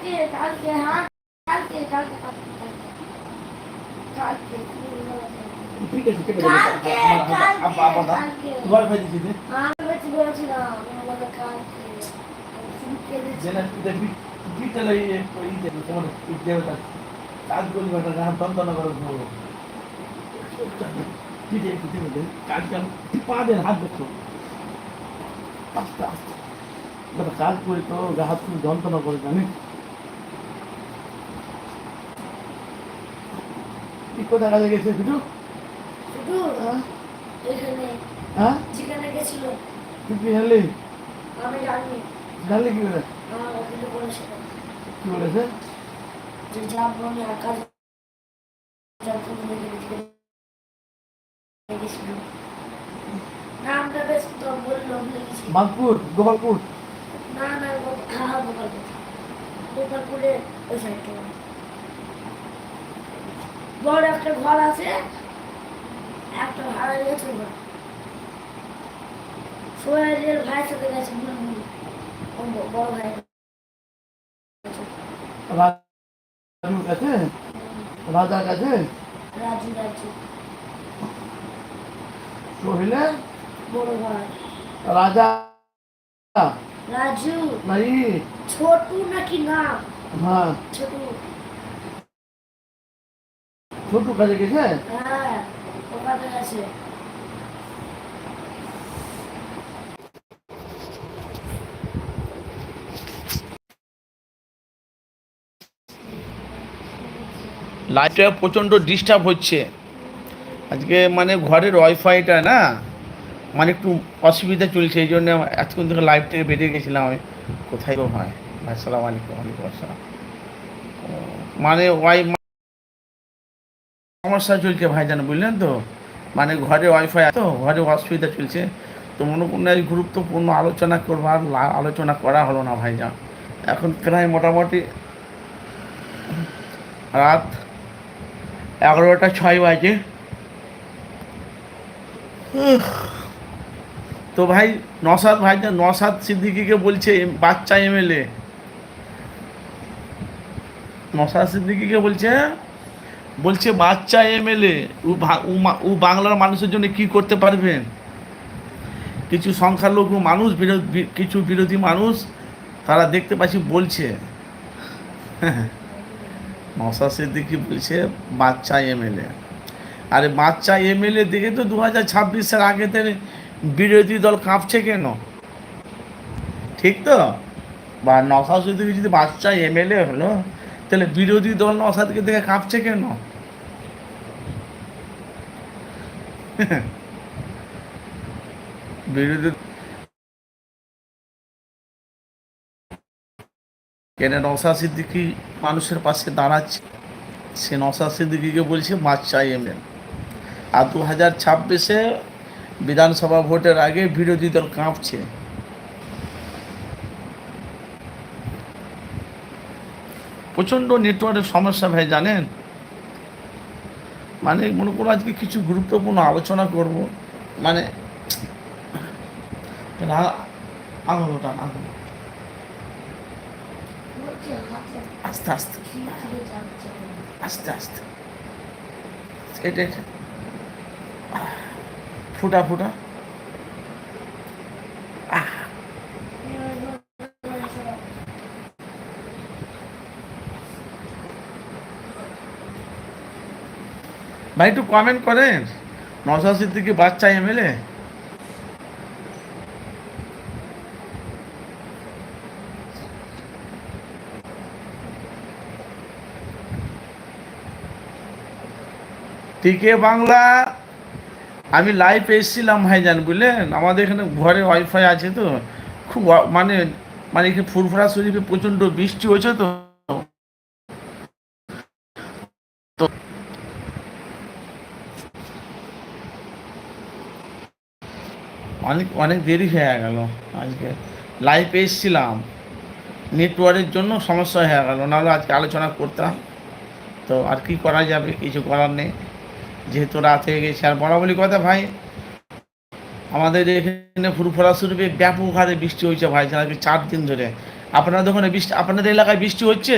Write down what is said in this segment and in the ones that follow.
কালকে কালকে হ্যাঁ কালকে কালকে কালকে কালকে ঠিক আছে কেটে কালকে, কালকে, আব্বা আব্বা দা কালকে। তোমার ভাই দিছি দে আমি বেশি বলেছিলাম আমি বলে কালকে শুনতে দিচ্ছি যেন তুই পিঠটা লই ওই যে তোমার পিঠ দেবে তার কাজ করি বেটা না তন্তন করে দেবো পিঠে পিঠে পিঠে কাজ কাম পা দেন হাত দেখো আস্তে আস্তে বেটা কাজ করি তো গা হাত খুব যন্ত্রণা করে জানি কোথায় কাজে গেছে? শুধু হ্যাঁ? তুই কি জানলি? জানলি কি করে? আমার ওখানে বলেছিল কি বলেছে? যে যাব আমি আকাশ যখন গেছিল নামটা বেশ তো বলল ভুলে গোপালপুর? না না হ্যাঁ হ্যাঁ গোপালপুর। গোপালপুরে ওই সাইডটা বড় একটা ঘর আছে একটা ভাড়া গেছে ঘর। সোহেলের ভাইয়ের সাথে গেছে মুরমুর ও ব- বড় ভাই। রাজুর কাছে রাজার কাছে রাজু রাজু সোহেলে? বড় ভাই। রাজা? রাজু। নাই ছোটু নাকি নাম হ্যাঁ। ছোটু। ছোটু কাছে গেছে? হ্যাঁ ওখানে লাইটটা প্রচণ্ড ডিস্টার্ব হচ্ছে। আজকে মানে ঘরের ওয়াইফাইটা না মানে একটু অসুবিধা চলছে এই জন্য এতক্ষণ থেকে লাইভ থেকে বেরিয়ে গেছিলাম আমি। কোথায় হয়। ভাই আসসালামু আলাইকুম ওয়ালাইকুম আসসালাম। মানে ওয়াই সমস্যা চলছে ভাইজান বুঝলেন তো? মানে ঘরে ওয়াইফাই তো, ঘরে অসুবিধা চলছে। তো মনে করুন এই গুরুত্বপূর্ণ আলোচনা করবার আলোচনা করা হলো না ভাইজান এখন প্রায় মোটামুটি রাত এগারোটা ছয় বাজে। তো ভাই নসাদ ভাই নসাদ সিদ্দিকিকে বলছে বাচ্চা এমএলএ নসাদ সিদ্দিকিকে বলছে বলছে বাচ্চা এমএলএ ও বাংলার মানুষের জন্য কি করতে পারবেন? কিছু সংখ্যালঘু মানুষ কিছু বিরোধী মানুষ, তারা দেখতে পাচ্ছি বলছে। নসাদ সিদ্দিকি বলছে? বাচ্চা এমএলএ। আরে বাচ্চা এমএলএ দেখে তো দু হাজার ছাব্বিশের আগে বিরোধী দল কাঁপছে কেন? ঠিক তো? বা নসাদ সিদ্দিকি যদি বাচ্চা এমএলএ হলো তাহলে বিরোধী দল নসাদকে দেখে কাঁপছে কেন? বিরোধী কেন নসাদ সিদ্দিকি মানুষের পাশে দাঁড়াচ্ছে? সে নসাদ সিদ্দিকিকে বলছে বাচ্চা এমএল। আর দু হাজার ছাব্বিশে বিধানসভা ভোটের আগে বিরোধী দল কাঁপছে। প্রচণ্ড নেটওয়ার্কের সমস্যা ভাই, জানেন? মানে মনে করো আজকে কিছু গুরুত্বপূর্ণ আলোচনা করব। মানে আঙুলটা আঙুল আস্তে আস্তে। আস্তে আস্তে। এটা ফুটা ফুটা। ভাই, একটু কমেন্ট করেন। নশা সিদ্দিকি বাচ্চা এমএলএ টিকে বাংলা, আমি লাইভ এসেছিলাম ভাইজান, বুঝলেন? আমাদের এখানে ঘরে ওয়াইফাই আছে তো। খুব মানে মানে এখানে ফুরফুরা শরীফে প্রচণ্ড বৃষ্টি হয়েছে তো। অনেক অনেক দেরি হয়ে গেল। আজকে লাইভ এসেছিলাম। নেটওয়ার্কের জন্য সমস্যা হয়ে গেল। নাহলে আজকে আলোচনা করতাম। তো আর কি করা যাবে? কিছু করার নেই। যেহেতু রাত হয়ে গেছে। আর বরাবরই কথা ভাই, আমাদের এখানে ফুরফুরা শরীফে ব্যাপক হারে বৃষ্টি হয়েছে ভাই। চার দিন ধরে। আপনাদের ওখানে বৃষ্টি, আপনাদের এলাকায় বৃষ্টি হচ্ছে?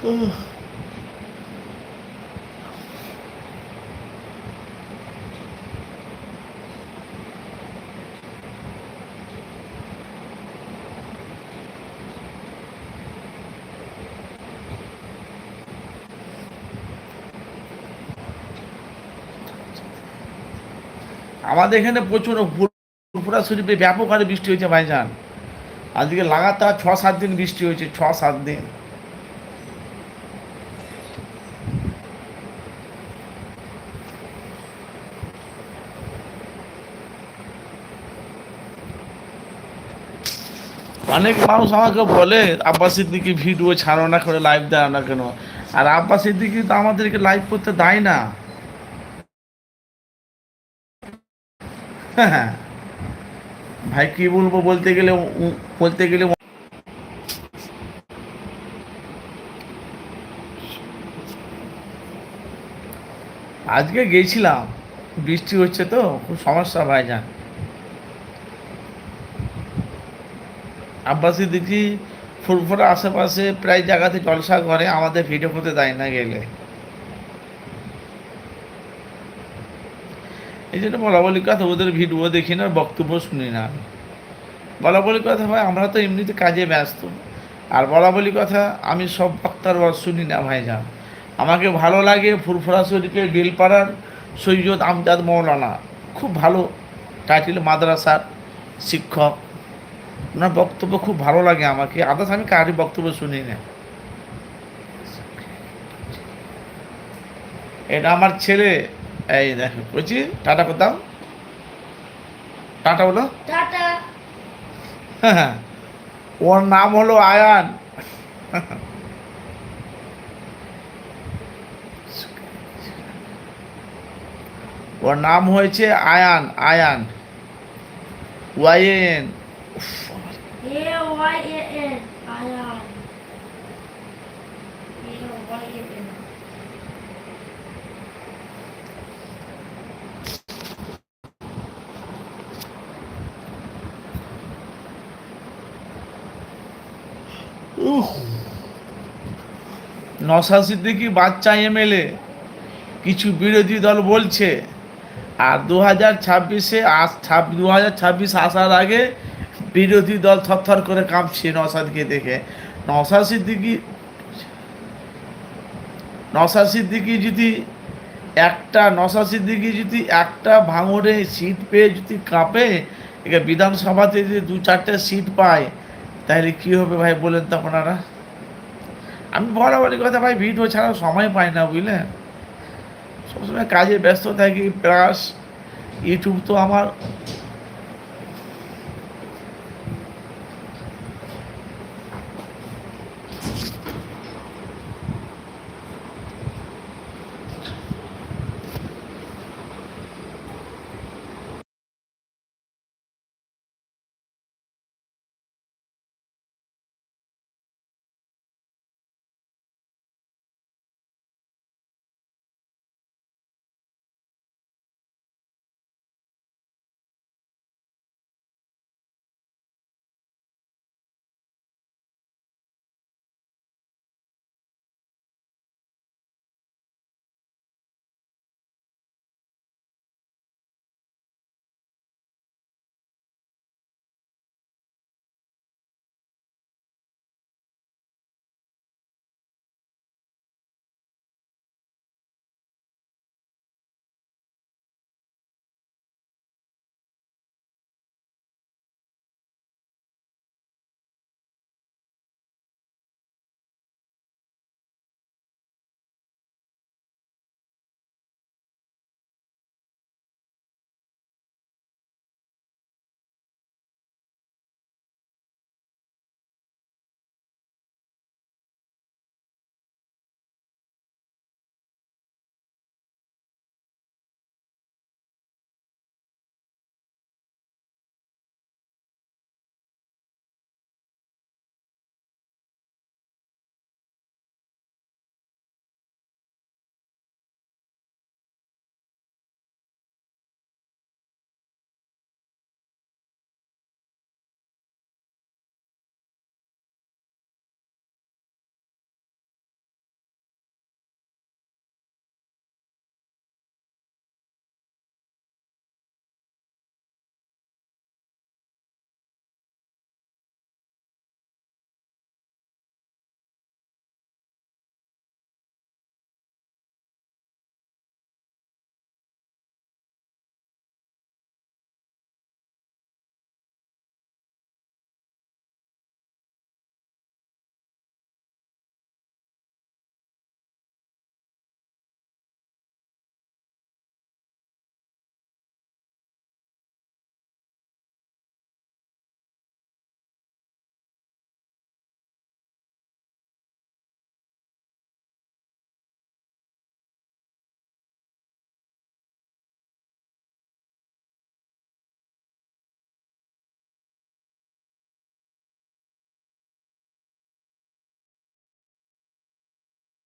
আমাদের এখানে প্রচুর ফুরফুরা শরীফে ব্যাপক হারে বৃষ্টি হয়েছে ভাইজান। আজকে লাগাতার ছ সাত দিন বৃষ্টি হয়েছে ছ সাত দিন। অনেক মানুষ আমাকে বলে আব্বাস সিদ্দিকি ভিডিও ছাড়ো না করে লাইভ দেয় না কেন? আর আব্বাস সিদ্দিকি তো আমাদেরকে লাইভ করতে দেয় না। হ্যাঁ ভাই, কি বলব বলতে গেলে বলতে গেলে আজকে গেছিলাম, বৃষ্টি হচ্ছে তো, খুব সমস্যা ভাই ভাইজান। আব্বাসি দেখি ফুরফুরা আশেপাশে প্রায় জায়গাতে জলসা করে আমাদের ভিডিও করতে দেয় না গেলে। এই জন্য বলা বলি কথা, ওদের ভিডিও দেখি না, বক্তব্য শুনি না। বলা বলি কথা ভাই, আমরা তো এমনিতে কাজে ব্যস্ত। আর বলা বলি কথা, আমি সব বক্তার ওয়াজ শুনি না ভাইজান আমাকে ভালো লাগে ফুরফুরা শরীফের বেলপাড়ার সৈয়দ আমজাদ মৌলানা। খুব ভালো টাইটেল মাদ্রাসার শিক্ষক। ওনার বক্তব্য খুব ভালো লাগে আমাকে। আদার্স আমি কারি বক্তব্য শুনি না। এটা আমার ছেলে। এই দেখো বলছি টাটা কোথাও টাটা বলো। টাটা। হ্যাঁ ওর নাম হলো আয়ান। ওর নাম হয়েছে Ayaan Ayaan. YN A Y A N Ayaan A Y A N Nasha Siddiqui বাচ্চা এমএলএ। কিছু বিরোধী দল বলছে। আর দু হাজার ছাব্বিশে আস দু হাজার ছাব্বিশ আসার আগে বিরোধী দল থরথর করে কাঁপছে নসাদকে দেখে। নশা সিদ্দিকি নশা সিদ্দিকি যদি একটা নশা সিদ্দিকি যদি একটা ভাঙড়ে সিট পেয়ে যদি কাঁপে, একে বিধানসভাতে যদি দু চারটে সিট পায়, তাহলে কী হবে ভাই বলেন তো আপনারা? আমি বরাবরই কথা ভাই, ভিডিও ছাড়া সময় পাই না বুঝলেন সবসময় কাজে ব্যস্ত থাকি, প্লাস ইউটিউব তো আমার